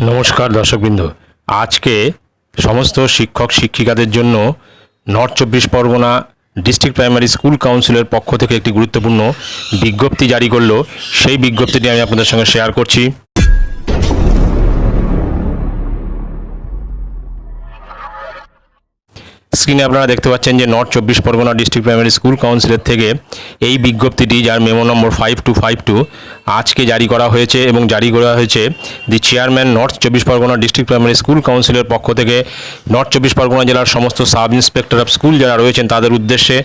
নমস্কার দর্শকবৃন্দ। আজকে সমস্ত শিক্ষক, শিক্ষিকাদের জন্য নর্থ চব্বিশ পরগনা ডিস্ট্রিক্ট প্রাইমারি স্কুল কাউন্সিলের পক্ষ থেকে একটি গুরুত্বপূর্ণ বিজ্ঞপ্তি জারি করল। সেই বিজ্ঞপ্তিটি আমি আপনাদের সঙ্গে শেয়ার করছি। স্ক্রিনে আপনারা দেখতে পাচ্ছেন যে নর্থ চব্বিশ পরগনা ডিস্ট্রিক্ট প্রাইমারি স্কুল কাউন্সিলের থেকে এই বিজ্ঞপ্তিটি, যার memo number five two five two আজকে জারি করা হয়েছে এবং জারি করা হয়েছে দি চেয়ারম্যান নর্থ চব্বিশ পরগনা ডিস্ট্রিক্ট প্রাইমারি স্কুল কাউন্সিলের পক্ষ থেকে। নর্থ চব্বিশ পরগনা জেলার সমস্ত সাব ইন্সপেক্টর অফ স্কুল যারা রয়েছেন, তাদের উদ্দেশ্যে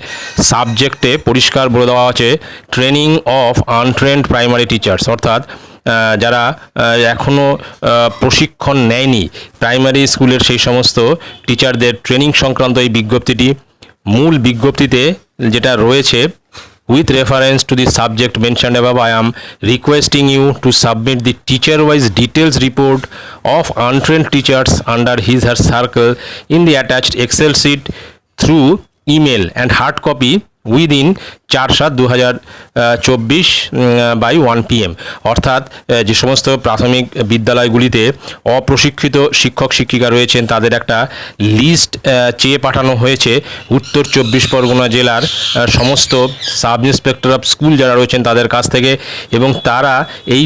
সাবজেক্টে পরিষ্কার বলে দেওয়া আছে, training of untrained primary teachers, অর্থাৎ যারা এখনও প্রশিক্ষণ নেয়নি প্রাইমারি স্কুলের সেই সমস্ত টিচারদের ট্রেনিং সংক্রান্ত এই বিজ্ঞপ্তিটি, মূল বিজ্ঞপ্তিতে যেটা রয়েছে with reference to the subject mention above I am requesting you to submit the teacher wise details report of untrain teachers under his her circle in the attached excel sheet through email and hard copy within চার সাত দু হাজার চব্বিশ by one PM অর্থাৎ যে সমস্ত প্রাথমিক বিদ্যালয়গুলিতে অপ্রশিক্ষিত শিক্ষক, শিক্ষিকা রয়েছেন, তাদের একটা লিস্ট চেয়ে পাঠানো হয়েছে। উত্তর চব্বিশ পরগনা জেলার সমস্ত সাব ইন্সপেক্টর অফ স্কুল যারা রয়েছেন, তাদের কাছ থেকে এবং তারা এই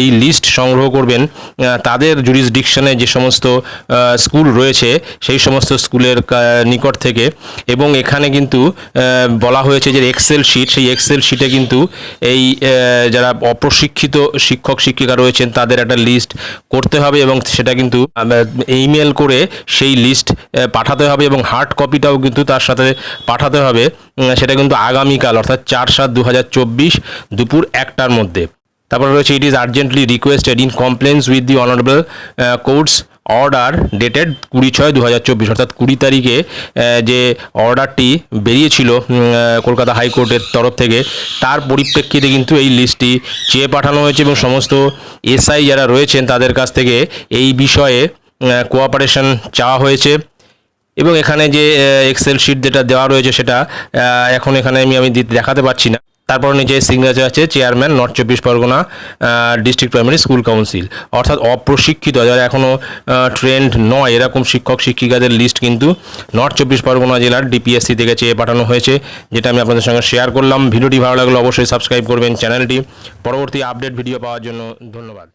এই লিস্ট সংগ্রহ করবেন। তাদের জুরিসডিকশনে যে সমস্ত স্কুল রয়েছে, সেই সমস্ত স্কুলের নিকট থেকে। এবং এখানে কিন্তু বলা হয়েছে যে এক্সেল শিট সেই এক্সেল শিটে কিন্তু এই যারা অপ্রশিক্ষিত শিক্ষক, শিক্ষিকা রয়েছেন, তাদের একটা লিস্ট করতে হবে এবং সেটা কিন্তু ইমেল করে সেই লিস্ট পাঠাতে হবে এবং হার্ড কপিটাও কিন্তু তার সাথে পাঠাতে হবে। সেটা কিন্তু আগামীকাল, অর্থাৎ চার সাত দু দুপুর একটার মধ্যে। তারপর রয়েছে it is urgently requested in compliance with the honourable courts order dated কুড়ি ছয় দু হাজার চব্বিশ, অর্থাৎ কুড়ি তারিখে যে অর্ডারটি বেরিয়েছিল কলকাতা হাইকোর্টের তরফ থেকে, তার পরিপ্রেক্ষিতে কিন্তু এই লিস্টটি চেয়ে পাঠানো হয়েছে এবং সমস্ত এসআই যারা রয়েছেন তাদের কাছ থেকে এই বিষয়ে কোঅপারেশন চাওয়া হয়েছে। এবং এখানে যে এক্সেল শিট যেটা দেওয়া রয়েছে সেটা এখন এখানে আমি আমি দেখাতে পাচ্ছি না। তারপর নিচে সিগনেচার আছে, চেয়ারম্যান, নর্থ চব্বিশ Pargana district primary school council. অর্থাৎ অপ্রশিক্ষিত, যারা এখনও ট্রেন্ড নয়, এরকম শিক্ষক, শিক্ষিকাদের লিস্ট কিন্তু নর্থ চব্বিশ পরগনা জেলার ডিপিএসসি থেকে চেয়ে পাঠানো হয়েছে, যেটা আমি আপনাদের সঙ্গে শেয়ার করলাম। ভিডিওটি ভালো লাগলে অবশ্যই সাবস্ক্রাইব করবেন চ্যানেলটি পরবর্তী আপডেট ভিডিও পাওয়ার জন্য ধন্যবাদ।